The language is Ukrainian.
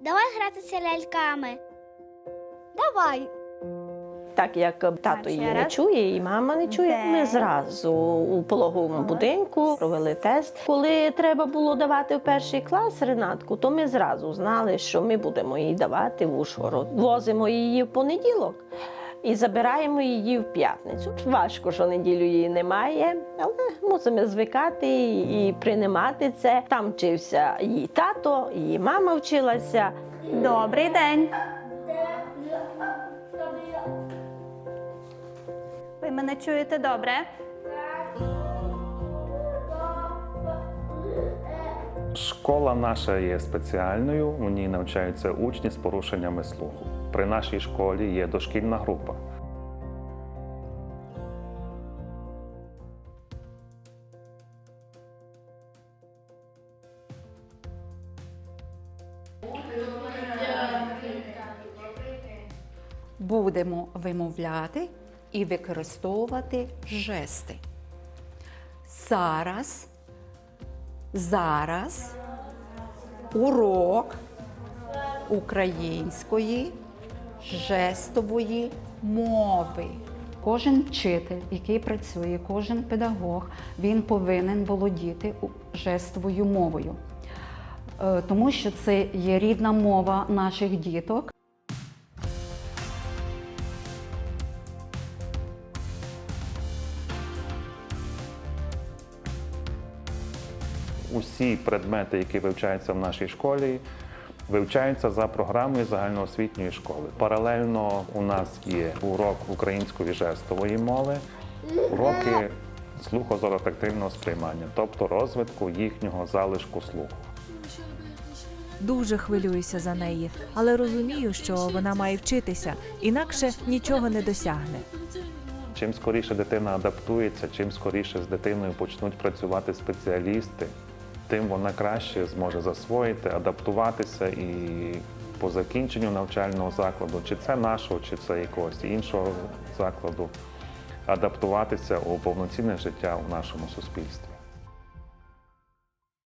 Давай гратися ляльками. Давай. Так як тато її не чує, і мама не чує, ми зразу у пологовому будинку провели тест. Коли треба було давати в перший клас Ренатку, то ми зразу знали, що ми будемо їй давати в Ужгород. Возимо її в понеділок і забираємо її в п'ятницю. Важко, що неділю її немає, але мусимо звикати і приймати це. Там вчився її тато, її мама вчилася. Добрий день. Ви мене чуєте добре? Школа наша є спеціальною, у ній навчаються учні з порушеннями слуху. При нашій школі є дошкільна група. будемо вимовляти і використовувати жести. Зараз, зараз урок української жестової мови. Кожен вчитель, який працює, кожен педагог, він повинен володіти жестовою мовою, Е, тому що це є рідна мова наших діток. Усі предмети, які вивчаються в нашій школі, вивчаються за програмою загальноосвітньої школи. Паралельно у нас є урок української жестової мови, уроки слухозоротактильного сприймання, тобто розвитку їхнього залишку слуху. Дуже хвилююся за неї, але розумію, що вона має вчитися, інакше нічого не досягне. Чим скоріше дитина адаптується, чим скоріше з дитиною почнуть працювати спеціалісти, тим вона краще зможе засвоїти, адаптуватися і по закінченню навчального закладу, чи це нашого, чи це якогось іншого закладу, адаптуватися у повноцінне життя у нашому суспільстві.